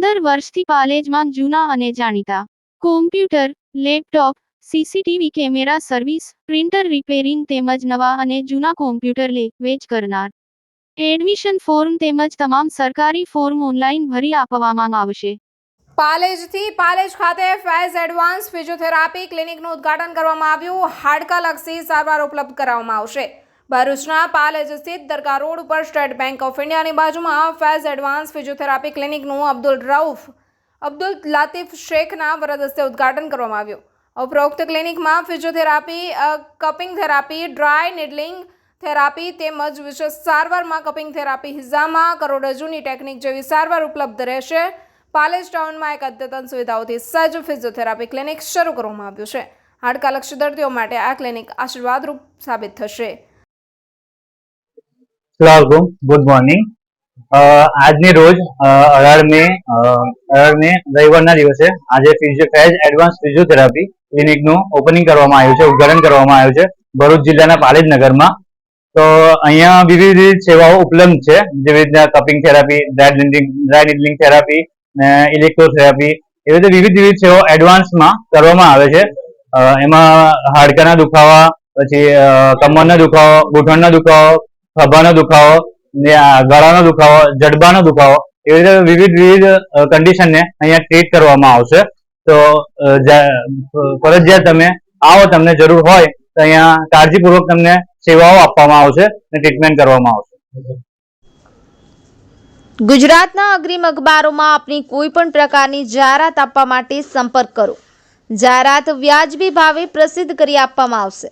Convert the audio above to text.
વર્ષથી પાલેજમાં જૂના અને જાણીતા. Computer, laptop, CCTV camera service, printer repairing તેમજ નવા અને જૂના કોમ્પ્યુટર લે, વેચ કરનાર. એડમિશન ફોર્મ તેમજ તમામ સરકારી ફોર્મ ઓનલાઈન ભરી આપવામાં આવશે. પાલેજથી પાલેજ ખાતે ફેઝ એડવાન્સ ફિઝિયોથેરાપી ક્લિનિકનું ઉદ્ઘાટન કરવામાં આવ્યું. હાડકાલક્ષી સારવાર ઉપલબ્ધ કરાવવામાં આવશે. ભરૂચના પાલેજ સ્થિત દરગાહ રોડ ઉપર સ્ટેટ બેંક ઓફ ઇન્ડિયાની બાજુમાં ફેઝ એડવાન્સ ફિઝિયોથેરાપી ક્લિનિકનું અબ્દુલ રઉફ, અબ્દુલ લાતીફ શેખના વરદ હસ્તે ઉદ્ઘાટન કરવામાં આવ્યું. ઉપરોક્ત ક્લિનિકમાં physiotherapy cupping therapy, dry needling therapy તેમજ વિશેષ સારવારમાં કપિંગ થેરાપી હિઝામા કરોડરજ્જુની ટેકનિક જેવી સારવાર ઉપલબ્ધ રહેશે. પાલેજ ટાઉનમાં એક અદ્યતન સુવિધાઓથી સજ્જ ફિઝિયોથેરાપી ક્લિનિક શરૂ કરવામાં આવ્યું છે. હાડકાલક્ષી દર્દીઓ માટે આ ક્લિનિક આશીર્વાદરૂપ સાબિત થશે. સલામકુમ ગુડ મોર્નિંગ આજની રોજ અઢાર મે અઢાર મે રવિવારના દિવસે આજે ફિઝિયો ફેઝ એડવાન્સ ફિઝિયોથેરાપી ક્લિનિકનું ઓપનિંગ કરવામાં આવ્યું છે ઉદ્ઘાટન કરવામાં આવ્યું છે, ભરૂચ જિલ્લાના પાલેજ નગરમાં. તો અહીંયા વિવિધ વિવિધ સેવાઓ ઉપલબ્ધ છે, જેવી રીતના cupping therapy dry needling dry needling therapy ને ઇલેક્ટ્રોથેરાપી એવી રીતે વિવિધ વિવિધ સેવાઓ એડવાન્સમાં કરવામાં આવે છે. એમાં હાડકાના દુખાવા, પછી કમરના દુખાવો ઘૂંટણના દુખાવો ખભાનો દુખાવો ગળાનો દુખાવો, જડબાનો દુખાવો, એવી રીતે વિવિધ વિવિધ કન્ડિશનને અહીંયા ટ્રીટ કરવામાં આવશે. તો ફરજિયાત તમે આવો, તમને જરૂર હોય, તો અહીંયા કાળજીપૂર્વક તમને સેવાઓ આપવામાં આવશે અને ટ્રીટમેન્ટ કરવામાં આવશે. ગુજરાતના અગ્રીમ અખબારોમાં આપની કોઈ પણ પ્રકારની જાહેરાત આપવા માટે સંપર્ક કરો. જાહેરાત વ્યાજબી ભાવે પ્રસિદ્ધ કરી આપવામાં આવશે.